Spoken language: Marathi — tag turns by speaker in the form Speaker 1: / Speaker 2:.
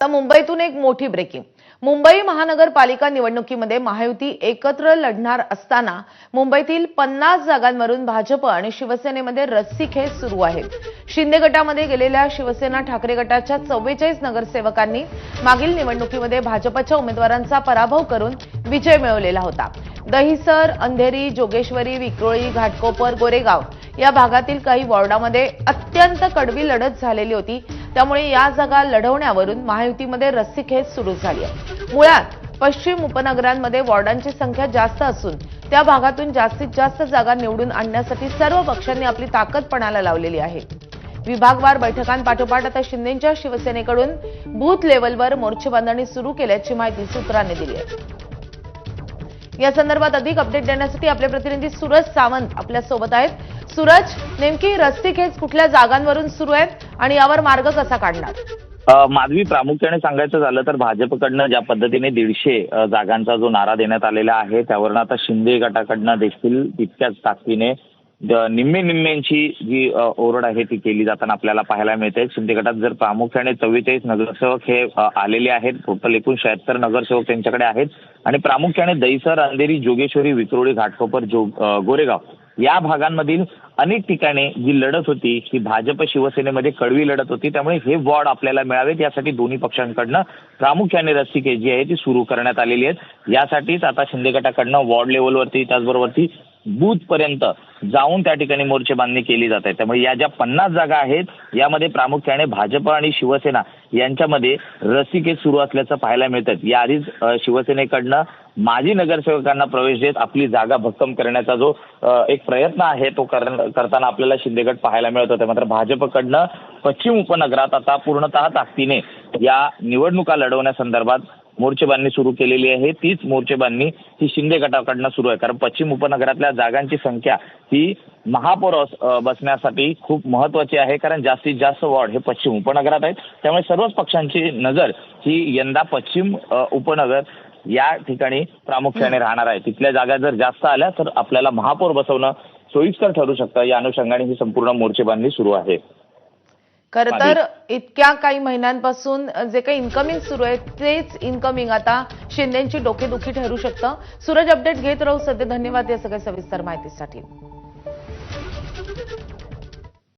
Speaker 1: आता मुंबईतून एक मोठी ब्रेकिंग मुंबई महानगरपालिका निवडणुकीमध्ये महायुती एकत्र लढणार असताना मुंबईतील पन्नास जागांवरून भाजप आणि शिवसेनेमध्ये रस्सीखेच सुरू आहे शिंदे गटामध्ये गेलेल्या शिवसेना ठाकरे गटाच्या चव्वेचाळीस नगरसेवकांनी मागील निवडणुकीमध्ये भाजपच्या उमेदवारांचा पराभव करून विजय मिळवलेला होता. दहिसर अंधेरी जोगेश्वरी विक्रोळी घाटकोपर गोरेगाव या भागातील काही वॉर्डामध्ये अत्यंत कडवी लढत झालेली होती. त्यामुळे या जागा लढवण्यावरून महायुतीमध्ये रस्सीखेच सुरू झाली आहे. मुळात पश्चिम उपनगरांमध्ये वॉर्डांची संख्या जास्त असून त्या भागातून जास्तीत जास्त जागा निवडून आणण्यासाठी सर्व पक्षांनी आपली ताकद पणाला लावलेली आहे. विभागवार बैठकांपाठोपाठ आता शिंदेच्या शिवसेनेकडून बूथ लेवलवर मोर्चे बांधणी सुरू केल्याची माहिती सूत्रांनी दिली आहे. या संदर्भात अधिक अपडेट देण्यासाठी आपले प्रतिनिधी सूरज सावंत आपल्यासोबत आहेत. सूरज नेमकी रस्तीखेच कुठल्या जागांवरून सुरू आहेत आणि यावर मार्ग कसा काढणार?
Speaker 2: माधवी प्रामुख्याने सांगायचं झालं तर भाजपकडनं ज्या पद्धतीने दीडशे जागांचा जो नारा देण्यात आलेला आहे त्यावरून आता शिंदे गटाकडनं देखील तितक्याच ताकदीने निम्मे निम्म्यांची जी ओरड आहे ती केली जाताना आपल्याला पाहायला मिळते. शिंदे गटात जर प्रामुख्याने चव्वेचाळीस नगरसेवक हे आलेले आहेत टोटल एकूण शहात्तर नगरसेवक त्यांच्याकडे आहेत आणि प्रामुख्याने दहिसर अंधेरी जोगेश्वरी विक्रोळी घाटकोपर जो गोरेगाव या भागांमधील अनेक ठिकाणी जी लढत होती ही भाजप शिवसेनेमध्ये कडवी लढत होती त्यामुळे हे वॉर्ड आपल्याला मिळावेत. यासाठी दोन्ही पक्षांकडनं प्रामुख्याने रस्सीखेच जी आहे ती सुरू करण्यात आलेली आहे यासाठीच आता शिंदे गटाकडनं वॉर्ड लेवलवरती त्याचबरोबरती बूथपर्यंत जाऊन त्या ठिकाणी मोर्चे बांधणी केली जात आहे. त्यामुळे या ज्या पन्नास जागा आहेत यामध्ये प्रामुख्याने भाजप आणि शिवसेना यांच्यामध्ये रसिकेत सुरू असल्याचं पाहायला मिळतात याआधीच शिवसेनेकडनं माजी नगरसेवकांना प्रवेश देत आपली जागा भक्कम करण्याचा जो एक प्रयत्न आहे तो करताना आपल्याला शिंदेगड पाहायला मिळत होता. मात्र भाजपकडनं पश्चिम उपनगरात आता पूर्णतः ताकदीने या निवडणुका लढवण्यासंदर्भात मोर्चेबांधणी सुरू केलेली आहे. तीच मोर्चेबांधणी ही शिंदे गटाकडनं सुरू आहे. कारण पश्चिम उपनगरातल्या जागांची संख्या ही महापौर बसण्यासाठी खूप महत्वाची आहे. कारण जास्तीत जास्त वॉर्ड हे पश्चिम उपनगरात आहेत. त्यामुळे सर्वच पक्षांची नजर ही यंदा पश्चिम उपनगर या ठिकाणी प्रामुख्याने राहणार आहे. तिथल्या जागा जर जास्त आल्या तर आपल्याला महापौर बसवणं सोयीस्कर ठरू शकतं. या अनुषंगाने ही संपूर्ण मोर्चेबांधणी सुरू आहे.
Speaker 1: खर तर इतक्या काही महिन्यांपासून जे काही इनकमिंग सुरू आहे तेच इन्कमिंग आता शिंदेची डोकेदुखी ठरू शकतं. सूरज अपडेट घेत राहू. सध्या धन्यवाद या सगळ्या सविस्तर माहितीसाठी.